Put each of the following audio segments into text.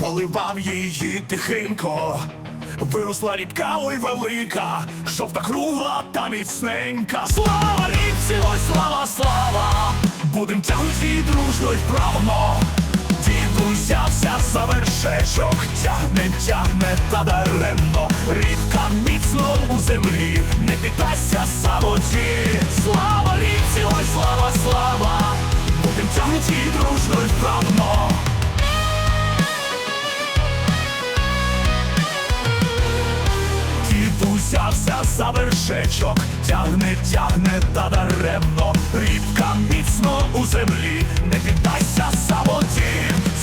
поливав її тихенько. Виросла рідка, ой велика, жовта кругла та міцненька. Слава річці, ой слава, слава! Будем тягнути дружно й вправно. Дідуся вся за вершечок тягне, тягне та даремно. Рідка міцно у землі, не піддасться самоті. Будем тягнути дружно й вправно. Дідуся вся за вершечок тягне, тягне та даремно. Рібка міцно у землі, не піддайся самоті.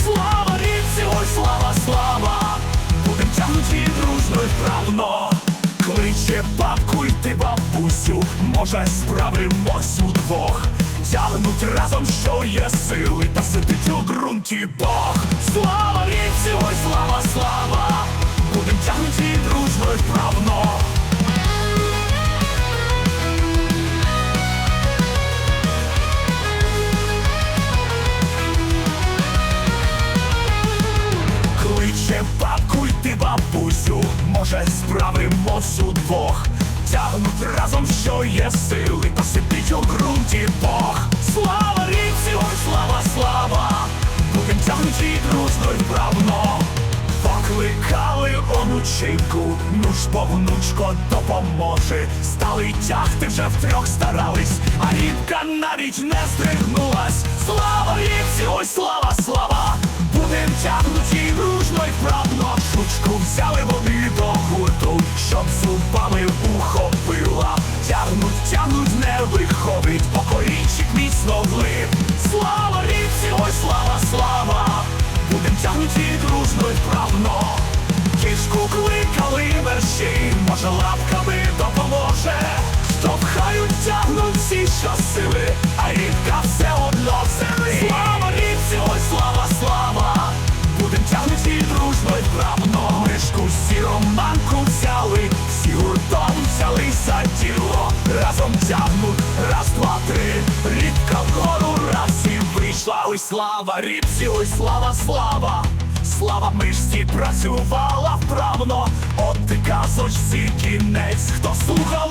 Слава річці, ой, слава, слава! Будем тягнути дружно й вправно. Кличе бабку йти бабусю, може справимось удвох. Тягнуть разом, що є сили, та сидить у ґрунті Бог. Слава річці, ой, слава, слава! Будем тягнути дружно й вправно. Кличе бабку йти бабусю, може справимось удвох. Тягнуть разом, що є сили, та сидить у ґрунті Бог. Слава річці, ой, слава, слава! Будем тягнути дружно й вправно. Покликали онученьку, ну ж бо допоможе. Стали тягти вже втрьох старались, а рібка навіть не здригнулась. Слава рівці, ой, слава, слава! Будем тягнуті дружно й вправно. Шучку взяли вони до гурту, щоб зубами Кішку кликали мерщі, може лапками допоможе. Штовхають, тягнуть всі щосили, а рідка все одно в землі. Слава рідці, ой, слава, слава! Будем тягнуті дружно й вправно. Мишку сіру манку взяли, всі гуртом взялися діло. Разом тягнуть, раз, два, три, рідка вгору, раз і вийшла. Ой, слава рібці, ой, слава, слава! Слава мишці працювала вправно, от казочці кінець, хто слухав.